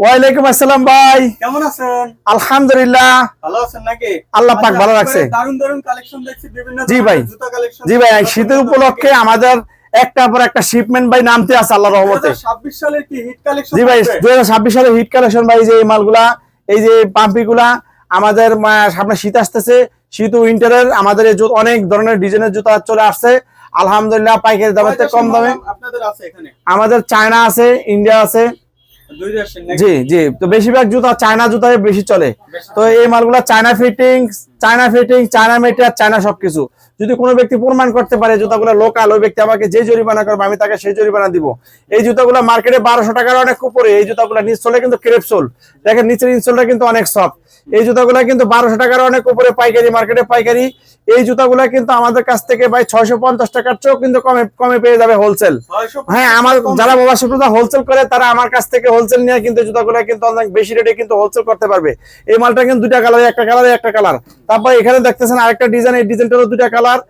ওয়ালাইকুম আসসালাম ভাই। কেমন আছেন? আলহামদুলিল্লাহ। ভালো আছেন নাকি? আল্লাহ পাক আচ্ছা, ভালো রাখছে। দারুণ দারুণ কালেকশন দেখছি বিভিন্ন জি ভাই। জুতা কালেকশন জি ভাই শীতের উপলক্ষে আমাদের একটা পর একটা শিপমেন্ট ভাই নামতে আছে আল্লাহ রহমতে। 2026 সালের কি হিট কালেকশন জি ভাই দুই হাজার ছাব্বিশ সালে হিট কালেকশন ভাই যে এই মালগুলা এই যে পাম্পি গুলা আমাদের সামনে শীত আসতেছে। শীত উইন্টারের আমাদের অনেক ধরনের ডিজাইনের জুতা চলে আসছে। আলহামদুলিল্লাহ পাইকারি দামের কম দামে। আপনাদের আছে এখানে? আমাদের চায়না আছে ইন্ডিয়া আছে। জি জি। তো বেশিরভাগ জুতা চায়না জুতা বেশি চলে। তো এই মালগুলা China fitting China fitting China material China সবকিছু। যদি কোনো ব্যক্তি প্রমাণ করতে পারে জুতাগুলো লোকাল ওই ব্যক্তি আমাকে যে জরিমানা করবে আমি তাকে সেই জরিমানা দিব। এই জুতাগুলো মার্কেটে বারোশো টাকার অনেক উপরে এই জুতাগুলো নিচ চলে কিন্তু ক্রেপসোল দেখেন নিচের ইনসোলটা কিন্তু অনেক সফট এই জুতাগুলা কিন্তু বারোশো টাকার অনেক উপরে পাইকারি মার্কেটে পাইকারি। এই জুতাগুলা কিন্তু আমাদের কাছ থেকে ভাই ছয়শো পঞ্চাশ টাকার চেয়েও কিন্তু কমে কমে পেয়ে যাবে হোলসেল হ্যাঁ আমার যারা মোবাইল সুবিধা হোলসেল করে তারা আমার কাছ থেকে হোলসেল নিয়ে কিন্তু জুতাগুলা কিন্তু অনেক বেশি রেটে কিন্তু হোলসেল করতে পারবে। এই মালটা কিন্তু দুইটা কালার একটা কালার একটা কালার তারপর এখানে দেখতেছেন আরেকটা ডিজাইন এই ডিজাইনটারও দুইটা কালার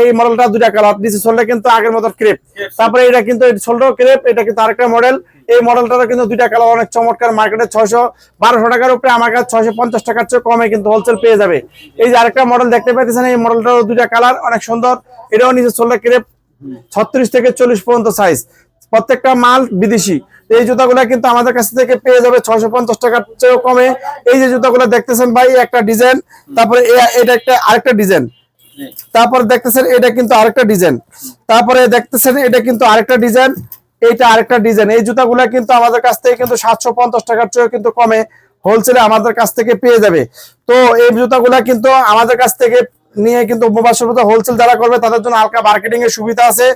এই মডেলটা দুইটা কালার নিচে সোলটা কিন্তু আগের মতো ক্রেপ তারপরে এটা কিন্তু সোলটাও ক্রেপ এটা কিন্তু আরেকটা মডেল এই মডেলটারও কিন্তু দুইটা কালার অনেক চমৎকার। মার্কেটে ছয়শো বারোশো টাকার উপরে আমার কাছে ছয়শো পঞ্চাশ টাকার চেয়ে কমে কিন্তু হোলসেল পেয়ে যাবে। এই যে আরেকটা মডেল দেখতে পাইতেছেন এই মডেলটারও দুইটা কালার অনেক সুন্দর। এটাও নিচে সোলটা ক্রেপ ছত্রিশ থেকে চল্লিশ পর্যন্ত সাইজ প্রত্যেকটা মাল বিদেশি। এই জুতাগুলো কিন্তু আমাদের কাছ থেকে পেয়ে যাবে ছয়শো পঞ্চাশ টাকার চেয়েও কমে। এই যে জুতাগুলো দেখতেছেন ভাই একটা ডিজাইন তারপরে এটা একটা আরেকটা ডিজাইন তারপর দেখতেছেন এটা কিন্তু আরেকটা ডিজাইন। তারপরে দেখতেছেন এটা কিন্তু আরেকটা ডিজাইন এটা আরেকটা ডিজাইন। এই জুতাগুলো কিন্তু আমাদের কাছ থেকে কিন্তু সাতশো পঞ্চাশ টাকার চেয়ে কিন্তু কমে হোলসেলে আমাদের কাছ থেকে পেয়ে যাবে। তো এই জুতাগুলা কিন্তু আমাদের কাছ থেকে নিয়ে কিন্তু মোবাইল হোলসেল যারা করবে, তাদের জন্য হালকা মার্কেটিং এর সুবিধা আছে।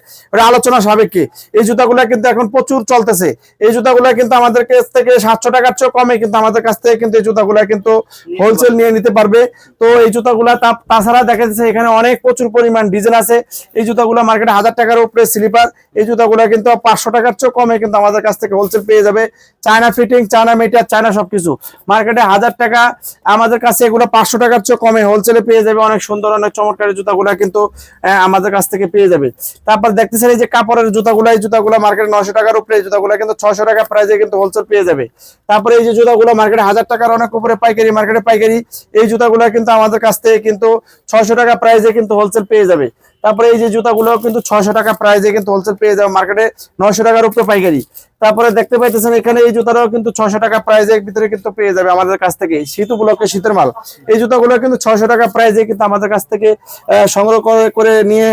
আলোচনা সাপেক্ষে এই জুতাগুলা কিন্তু এখন প্রচুর চলতেছে। এই জুতাগুলা কিন্তু আমাদের কাছ থেকে সাতশো টাকার চেয়েও কমে, কিন্তু আমাদের কাছ থেকে কিন্তু এই জুতাগুলা কিন্তু হোলসেল নিয়ে নিতে পারবে। তো এই জুতাগুলা তাছাড়া দেখা যাচ্ছে এখানে অনেক প্রচুর পরিমাণ ডিজাইন আছে। এই জুতাগুলো মার্কেটে হাজার টাকার উপরে স্লিপার এই জুতাগুলো কিন্তু পাঁচশো টাকার চেয়ে কমে কিন্তু আমাদের কাছ থেকে হোলসেল পেয়ে যাবে। China fitting China material China সবকিছু। মার্কেটে হাজার টাকা আমাদের কাছে এগুলো পাঁচশো টাকার চেয়ে কমে হোলসেলে পেয়ে যাবে অনেক সুন্দর অনেক চমৎকার জুতাগুলো কিন্তু আমাদের কাছ থেকে পেয়ে যাবে। তারপর দেখতেছেন এই যে কাপড়ের জুতাগুলো, এই জুতাগুলো মার্কেটে নশো টাকার উপরে, এই জুতাগুলো কিন্তু ছশো টাকা প্রাইজে কিন্তু হোলসেল পেয়ে যাবে। তারপরে এই যে জুতাগুলো মার্কেটে হাজার টাকার অনেক উপরে পাইকারি মার্কেটে পাইকারি, এই জুতাগুলো কিন্তু আমাদের কাছ থেকে কিন্তু ছশো টাকা প্রাইজে কিন্তু হোলসেল পেয়ে যাবে। তারপরে এই যে জুতাগুলো কিন্তু ছয়শো টাকা প্রাইসে কিন্তু হোলসেল পেয়ে যাবে মার্কেটে নয়শো টাকার উপরে পাইকারি। তারপরে দেখতে পাইতেছেন এখানে এই জুতাটাও কিন্তু ছয়শো টাকা প্রাইজের ভিতরে কিন্তু পেয়ে যাবে আমাদের কাছ থেকে শীত উপলক্ষে শীতের মাল। এই জুতাগুলো কিন্তু ছয়শো টাকা প্রাইজে কিন্তু আমাদের কাছ থেকে সংগ্রহ করে নিয়ে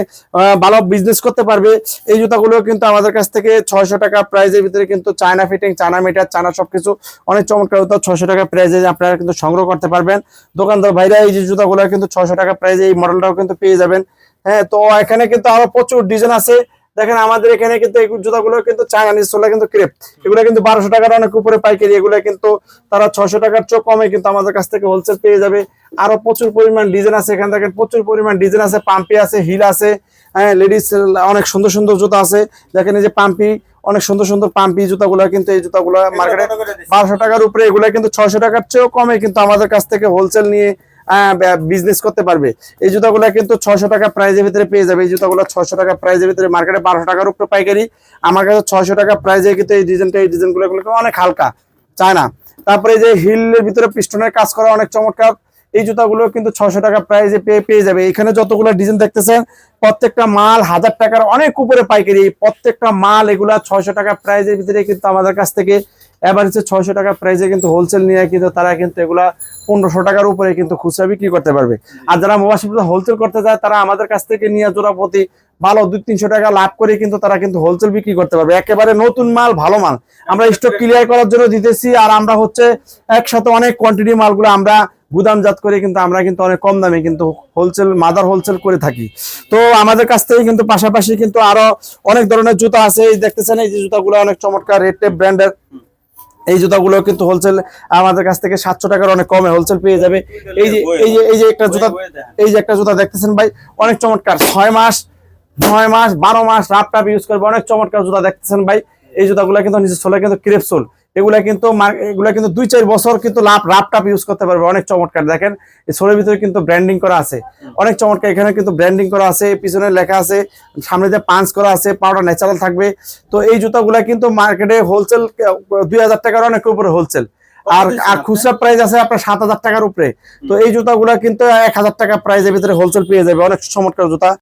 ভালো বিজনেস করতে পারবে। এই জুতাগুলো কিন্তু আমাদের কাছ থেকে ছয়শো টাকা প্রাইজের ভিতরে কিন্তু China fitting China meter China সবকিছু অনেক চমৎকার জুতা ছয়শো টাকা প্রাইজে আপনারা কিন্তু সংগ্রহ করতে পারবেন। দোকানদার ভাইরা এই যে জুতাগুলো কিন্তু ছয়শো টাকা প্রাইজে এই মডেলটাও কিন্তু পেয়ে যাবেন। হ্যাঁ তো এখানে কিন্তু আরও প্রচুর ডিজাইন আছে। দেখেন আমাদের এখানে কিন্তু এই জুতাগুলো কিন্তু চাইনিজ সোলা কিন্তু ক্রেপ এগুলো কিন্তু বারোশো টাকার অনেক উপরে পাইকারি। এগুলো কিন্তু তারা ছশো টাকার চোখ কমে কিন্তু আমাদের কাছ থেকে হোলসেল পেয়ে যাবে। আরও প্রচুর পরিমাণ ডিজাইন আছে এখানে। দেখেন প্রচুর পরিমাণ ডিজাইন আছে। পাম্পি আছে হিল আছে। হ্যাঁ লেডিস অনেক সুন্দর সুন্দর জুতা আছে। দেখেন এই যে পাম্পি অনেক সুন্দর সুন্দর পাম্পি জুতাগুলো কিন্তু এই জুতাগুলো মার্কেটে? বারোশো টাকার উপরে এগুলো কিন্তু ছয়শো টাকার চেয়েও কমে কিন্তু আমাদের কাছ থেকে হোলসেল নিয়ে বিজনেস করতে পারবে। এই জুতাগুলো কিন্তু ছয়শো টাকা প্রাইজের ভিতরে পেয়ে যাবে। এই জুতাগুলো ছয়শো টাকা প্রাইজের ভিতরে মার্কেটে বারোশো টাকার উপরে পাইকারি। আমার কাছে ছয়শো টাকা প্রাইজে কিন্তু এই ডিজাইনটা এই ডিজাইনগুলো অনেক হালকা। চায় না। তারপরে যে হিলের ভিতরে পিস্টনের কাজ করা অনেক চমৎকার। এই জুতাগুলো কিন্তু ছয়শো টাকা প্রাইজে পেয়ে পেয়ে যাবে। এখানে যতগুলো ডিজাইন দেখতেছেন, প্রত্যেকটা মাল হাজার টাকার অনেক উপরে পাইকারি। প্রত্যেকটা মাল এগুলা ছয়শো টাকা প্রাইজের ভিতরে কিন্তু আমাদের কাছ থেকে এভারেজে ছয়শো টাকা প্রাইজে কিন্তু হোলসেল নিয়ে কিন্তু তারা কিন্তু এগুলা পনেরোশো টাকার উপরে কিন্তু খুচরা বিক্রি করতে পারবে। আর যারা মোবাইল হোলসেল করতে চায়, তারা আমাদের কাছ থেকে নিয়ে জোড়া প্রতি ভালো দুই তিনশো টাকা লাভ করে কিন্তু তারা কিন্তু হোলসেল বিক্রি করতে পারবে। একেবারে নতুন মাল, ভালো মাল। আমরা স্টক ক্লিয়ার করার জন্য দিতেছি আর আমরা হচ্ছে একসাথে অনেক কোয়ান্টিটি মালগুলো আমরা গুদামজাত করে কিন্তু আমরা কিন্তু অনেক কম দামে কিন্তু হোলসেল মাদার হোলসেল করে থাকি। তো আমাদের কাছ থেকে কিন্তু পাশাপাশি কিন্তু আরও অনেক ধরনের জুতা আছে। এই দেখতেছেন, এই যে জুতাগুলো অনেক চমৎকার রেড টেপ ব্র্যান্ডের এই জুতাগুলো কিন্তু হোলসেল আমাদের কাছ থেকে সাতশো টাকার অনেক কমে হোলসেল পেয়ে যাবে। এই যে এই যে এই যে একটা জুতা, এই যে একটা জুতা দেখতেছেন ভাই, অনেক চমৎকার। ছয় মাস, নয় মাস, বারো মাস রাপ টাপ ইউজ করবে, অনেক চমৎকার জুতা দেখতেছেন ভাই। এই জুতাগুলো কিন্তু নিচে সোলে কিন্তু ক্রেপ সোল। এগুলা কিন্তু এগুলা কিন্তু দুই চার বছর কিন্তু লাভ রাপ টাপ ইউজ করতে পারবে। অনেক চমৎকার। দেখেন এই সোলের ভিতরে কিন্তু ব্র্যান্ডিং করা আছে। অনেক চমৎকার। এখানে কিন্তু ব্র্যান্ডিং করা আছে পিছনে লেখা আছে সামনে যে পাঞ্চ করা আছে পাউডার ন্যাচারাল থাকবে। তো এই জুতাগুলা কিন্তু মার্কেটে হোলসেল দুই হাজার টাকার অনেক উপরে হোলসেল আর আর খুচরা প্রাইস আছে আপনার সাত হাজার টাকার উপরে। তো এই জুতাগুলা কিন্তু এক হাজার টাকা প্রাইসের ভিতরে হোলসেল পেয়ে যাবে। অনেক চমৎকার জুতা।